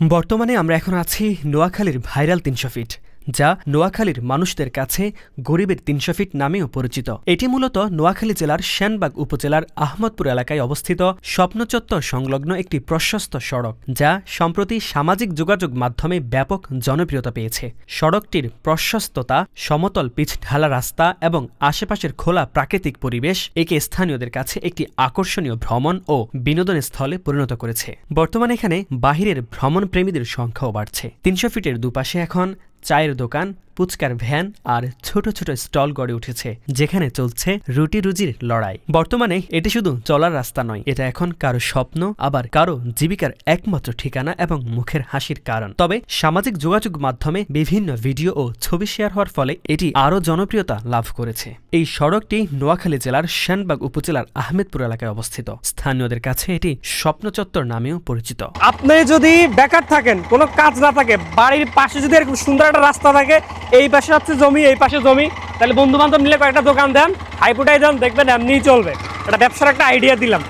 বর্তমানে আমরা এখন আছি নোয়াখালীর ভাইরাল তিনশো ফিট। যা নোয়াখালীর মানুষদের কাছে গরিবের তিনশো ফিট নামেও পরিচিত। এটি মূলত নোয়াখালী জেলার শ্যানবাগ উপজেলার আহমদপুর এলাকায় অবস্থিত স্বপ্নচত্বর সংলগ্ন একটি প্রশস্ত সড়ক, যা সম্প্রতি সামাজিক যোগাযোগ মাধ্যমে ব্যাপক জনপ্রিয়তা পেয়েছে। সড়কটির প্রশস্ততা, সমতল পিচ ঢালা রাস্তা এবং আশেপাশের খোলা প্রাকৃতিক পরিবেশ একে স্থানীয়দের কাছে একটি আকর্ষণীয় ভ্রমণ ও বিনোদন স্থলে পরিণত করেছে। বর্তমানে এখানে বাহিরের ভ্রমণপ্রেমীদের সংখ্যাও বাড়ছে। তিনশো ফিটের দুপাশে এখন চায়ের দোকান পুচকার ভ্যান আর ছোট ছোট স্টল গড়ে উঠেছে, যেখানে চলছে রুটি রুজির লড়াই। বর্তমানে এটি শুধু চলার রাস্তা নয়, এটা এখন কারও স্বপ্ন, আবার কারও জীবিকার একমাত্র ঠিকানা এবং মুখের হাসির কারণ। তবে সামাজিক যোগাযোগ মাধ্যমে বিভিন্ন ভিডিও ও ছবি শেয়ার হওয়ার ফলে এটি আরও জনপ্রিয়তা লাভ করেছে। এই সড়কটি নোয়াখালী জেলার শ্যানবাগ উপজেলার আহমেদপুর এলাকায় অবস্থিত। স্থানীয়দের কাছে এটি স্বপ্নচত্বর নামেও পরিচিত। আপনি যদি বেকার থাকেন, কোনো কাজ না থাকে, বাড়ির পাশে যদি এরকম সুন্দর একটা রাস্তা থাকে এই পাশে হচ্ছে জমি, এই পাশে জমি। তাহলে বন্ধু বান্ধব মিলে কয়েকটা দোকান দেন, হাইপোটাই দেন, দেখবেন এমনিই চলবে। এটা ব্যবসার একটা আইডিয়া দিলাম।